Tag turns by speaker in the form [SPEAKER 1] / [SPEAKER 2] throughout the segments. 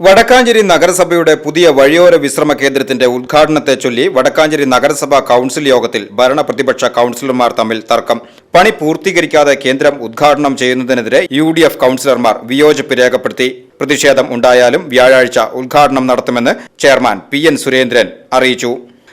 [SPEAKER 1] വടക്കാഞ്ചേരി നഗരസഭയുടെ പുതിയ വഴിയോര വിശ്രമ കേന്ദ്രത്തിന്റെ ഉദ്ഘാടനത്തെ ചൊല്ലി വടക്കാഞ്ചേരി നഗരസഭാ കൌൺസിൽ യോഗത്തിൽ ഭരണ പ്രതിപക്ഷ കൌൺസിലർമാർ തമ്മിൽ തർക്കം. പണി പൂർത്തീകരിക്കാതെ കേന്ദ്രം ഉദ്ഘാടനം ചെയ്യുന്നതിനെതിരെ യു ഡി എഫ് കൌൺസിലർമാർ വിയോജിപ്പ് രേഖപ്പെടുത്തി. പ്രതിഷേധം ഉണ്ടായാലും വ്യാഴാഴ്ച ഉദ്ഘാടനം നടത്തുമെന്ന് ചെയർമാൻ പി എൻ സുരേന്ദ്രൻ അറിയിച്ചു.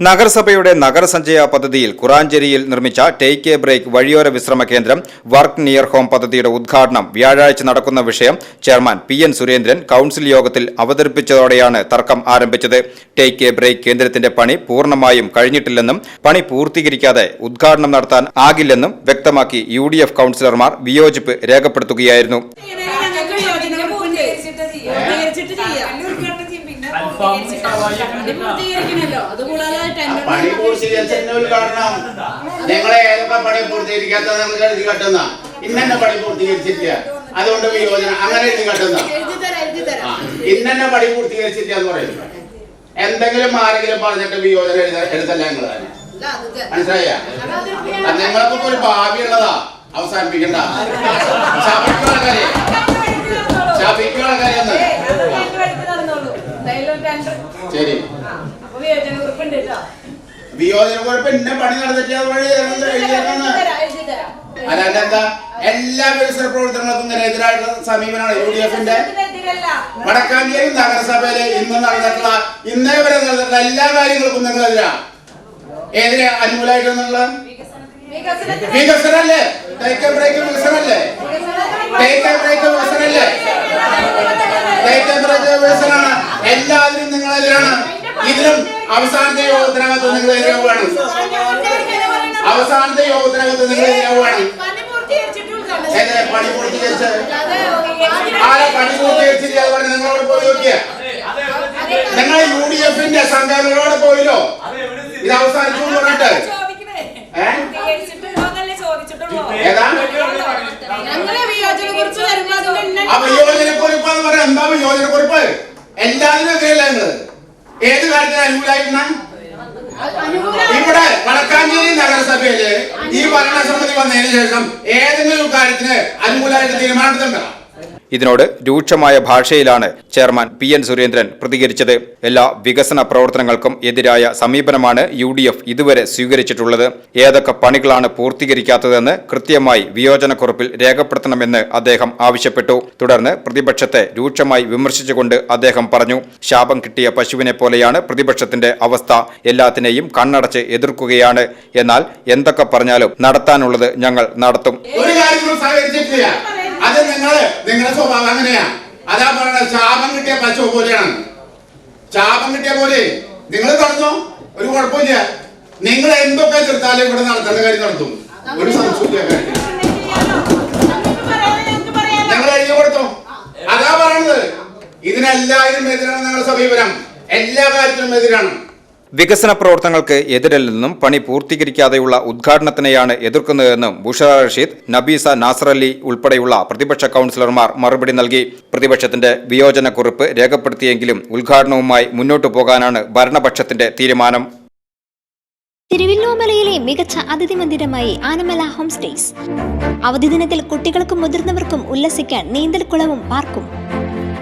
[SPEAKER 1] നഗരസഭയുടെ നഗരസഞ്ചയ പദ്ധതിയിൽ കുറാഞ്ചേരിയിൽ നിർമ്മിച്ച ടേക്ക് എ ബ്രേക്ക് വഴിയോര വിശ്രമ കേന്ദ്രം വർക്ക് നിയർ ഹോം പദ്ധതിയുടെ ഉദ്ഘാടനം വ്യാഴാഴ്ച നടക്കുന്ന വിഷയം chairman P N Surendran council യോഗത്തിൽ അവതരിപ്പിച്ചതോടെയാണ് തർക്കം ആരംഭിച്ചത്. ടേക്ക് എ ബ്രേക്ക് കേന്ദ്രത്തിന്റെ പണി പൂർണമായും കഴിഞ്ഞിട്ടില്ലെന്നും പണി പൂർത്തീകരിക്കാതെ ഉദ്ഘാടനം നടത്താൻ ആകില്ലെന്നും വ്യക്തമാക്കി യു ഡി എഫ് കൌൺസിലർമാർ വിയോജിപ്പ് രേഖപ്പെടുത്തുകയായിരുന്നു.
[SPEAKER 2] പണി പൂർത്തീകരിച്ചതിന് നിങ്ങളെ ഏതൊക്കെ പണി പൂർത്തീകരിക്കാത്ത നിങ്ങൾ എഴുതി കെട്ടുന്ന ഇന്നെ പണി പൂർത്തീകരിച്ചിട്ടില്ല അതുകൊണ്ട് വിയോജനം അങ്ങനെ എഴുതി കെട്ടുന്ന ഇന്നെ പണി പൂർത്തീകരിച്ചിട്ടില്ല എന്ന് പറയുന്നു എന്തെങ്കിലും ആരെങ്കിലും പറഞ്ഞിട്ട് വിയോജനം എഴുത എഴുതല്ല നിങ്ങൾ തന്നെ. മനസ്സിലായ? ഒരു ഭാവിയുള്ളതാ. അവസാനിപ്പിക്കണ്ട. ശാപിക്കുള്ള ശരി.
[SPEAKER 3] വിയോജന
[SPEAKER 2] കുറിപ്പ് ഇന്ന പണി നടന്നിട്ട് അത് വഴി
[SPEAKER 3] എഴുതി
[SPEAKER 2] എഴുതിയേക്കുന്ന
[SPEAKER 3] തരാം, എഴുതി തരാം.
[SPEAKER 2] അല്ലാണ്ട് എന്താ? എല്ലാ വികസന പ്രവർത്തനങ്ങൾക്കും എതിരായിട്ടുള്ള സമീപനമാണ് യു ഡി എഫിന്റെ വടക്കാഞ്ചേരി നഗരസഭയിലെ ഇന്ന് നടന്നിട്ടുള്ള ഇന്നേ വരെ നടന്നിട്ടുള്ള എല്ലാ കാര്യങ്ങൾക്കും നിങ്ങൾ എതിരാ? ഏതിനെ അനുകൂലമായിട്ടെന്നുള്ള
[SPEAKER 3] വികസനത്തിന്
[SPEAKER 2] വികസനല്ലേ? ടേക്ക് ബ്രേക്ക് വികസനല്ലേ? ടേക്ക് ബ്രേക്ക് വികസനല്ലേ? ടേക്ക് ബ്രേക്ക് വികസനമാണ്. ഇതിലും അവസാനത്തെ യോഗത്തിനകത്ത് നിങ്ങൾ എതിരാവുകയാണ് അവസാനത്തെ യോഗത്തിനകത്ത് നിങ്ങൾ എതിരാവുകയാണ്
[SPEAKER 3] പണി
[SPEAKER 2] പൂർത്തീകരിച്ച് പണി നിങ്ങളോട് പോയി നോക്കിയ. നിങ്ങൾ യു ഡി എഫിന്റെ സംഘടനകളോട് പോയില്ലോ. ഇത് അവസാനിച്ചു എന്ന് പറഞ്ഞിട്ട്? ഏതാ
[SPEAKER 3] വിയോജന
[SPEAKER 2] വിയോജനക്കുറിപ്പ് എന്ന് പറയാം എന്താ വിയോജനക്കുറിപ്പ്? എല്ലാത്തിനും എതിരല്ല നിങ്ങൾ? ഏത് കാര്യത്തിന് അനുകൂലമായിരുന്ന
[SPEAKER 3] അനുകൂല
[SPEAKER 2] ഇവിടെ വടക്കാഞ്ചേരി നഗരസഭയിൽ ഈ ഭരണസമിതി വന്നതിന് ശേഷം ഏതെങ്കിലും കാര്യത്തിന് അനുകൂലമായിട്ട് തീരുമാനമെടുത്തിട്ടുണ്ടോ
[SPEAKER 1] ഇതിനോട് രൂക്ഷമായ ഭാഷയിലാണ് ചെയർമാൻ പി എൻ സുരേന്ദ്രൻ പ്രതികരിച്ചത്. എല്ലാ വികസന പ്രവർത്തനങ്ങൾക്കും എതിരായ സമീപനമാണ് യു ഡി എഫ് ഇതുവരെ സ്വീകരിച്ചിട്ടുള്ളത്. ഏതൊക്കെ പണികളാണ് പൂർത്തീകരിക്കാത്തതെന്ന് കൃത്യമായി വിയോജനക്കുറിപ്പിൽ രേഖപ്പെടുത്തണമെന്ന് അദ്ദേഹം ആവശ്യപ്പെട്ടു. തുടർന്ന് പ്രതിപക്ഷത്തെ രൂക്ഷമായി വിമർശിച്ചുകൊണ്ട് അദ്ദേഹം പറഞ്ഞു ശാപം കിട്ടിയ പശുവിനെ പോലെയാണ് പ്രതിപക്ഷത്തിന്റെ അവസ്ഥ. എല്ലാത്തിനെയും കണ്ണടച്ച് എതിർക്കുകയാണ്. എന്നാൽ എന്തൊക്കെ പറഞ്ഞാലും നടത്താനുള്ളത് ഞങ്ങൾ നടത്തും.
[SPEAKER 2] അത് നിങ്ങൾ നിങ്ങളുടെ സ്വഭാവം അങ്ങനെയാ. അതാ പറയണ ശാപം കിട്ടിയ പശു പോലെയാണ്. ശാപം കിട്ടിയ പോലെ. നിങ്ങൾ നടന്നോ ഒരു കുഴപ്പമില്ല. നിങ്ങൾ എന്തൊക്കെ ചെറുത്താലും ഇവിടെ നടത്തേണ്ട കാര്യം നടത്തും. ഒരു സംശയമില്ല ഞങ്ങൾ എഴുതി കൊടുത്തു? അതാ പറയണത്. ഇതിനെല്ലാവരും എതിരാണ് ഞങ്ങളുടെ സമീപനം. എല്ലാ കാര്യത്തിനും എതിരാണ്.
[SPEAKER 1] വികസന പ്രവർത്തനങ്ങൾക്ക് എതിരല്ലെന്നും പണി പൂർത്തീകരിക്കാതെയുള്ള ഉദ്ഘാടനത്തിനെയാണ് എതിർക്കുന്നതെന്നും ബുഷറ റഷീദ് നബീസ നാസറലി ഉൾപ്പെടെയുള്ള പ്രതിപക്ഷ കൌൺസിലർമാർ മറുപടി നൽകി. പ്രതിപക്ഷത്തിന്റെ വിയോജനക്കുറിപ്പ് രേഖപ്പെടുത്തിയെങ്കിലും ഉദ്ഘാടനവുമായി മുന്നോട്ടു പോകാനാണ് ഭരണപക്ഷത്തിന്റെ തീരുമാനം.
[SPEAKER 4] തിരുവല്ലോമലയിലെ മികച്ച അതിഥി മന്ദിരമായി ആനമല ഹോം സ്റ്റേസ്. അവധി ദിനത്തിൽ കുട്ടികൾക്കും മുതിർന്നവർക്കും ഉല്ലസിക്കാൻ നീന്തൽക്കുളവും പാർക്കും.